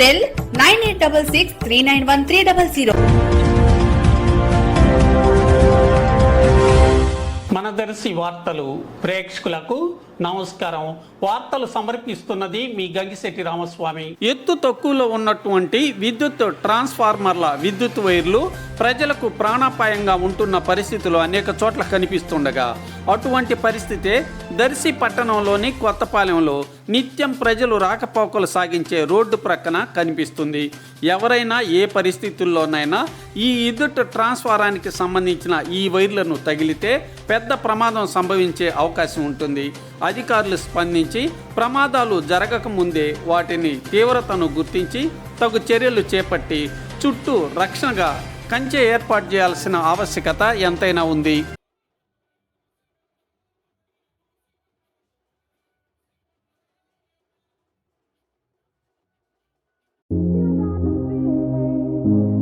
Cell nine eight double six three nine one three double zero మన దర్శి వార్తలు ప్రేక్షకులకు నమస్కారం. వార్తలు సమర్పిస్తున్నది మీ గంగిశెట్టి రామస్వామి. ఎత్తు తక్కువలో ఉన్నటువంటి విద్యుత్ ట్రాన్స్ఫార్మర్ల విద్యుత్ వైర్లు ప్రజలకు ప్రాణాపాయంగా ఉంటున్న పరిస్థితులు అనేక చోట్ల కనిపిస్తుండగా అటువంటి పరిస్థితే దర్శి పట్టణంలోని కొత్తపాలెంలో నిత్యం ప్రజలు రాకపోకలు సాగించే రోడ్డు ప్రక్కన కనిపిస్తుంది. ఎవరైనా ఏ పరిస్థితుల్లోనైనా ఈ ఇదుట ట్రాన్స్ఫారానికి సంబంధించిన ఈ వైర్లను తగిలితే పెద్ద ప్రమాదం సంభవించే అవకాశం ఉంటుంది. అధికారులు స్పందించి ప్రమాదాలు జరగక ముందే వాటిని తీవ్రతను గుర్తించి తగు చర్యలు చేపట్టి చుట్టూ రక్షణగా కంచె ఏర్పాటు చేయాల్సిన ఆవశ్యకత ఎంతైనా ఉంది. thank you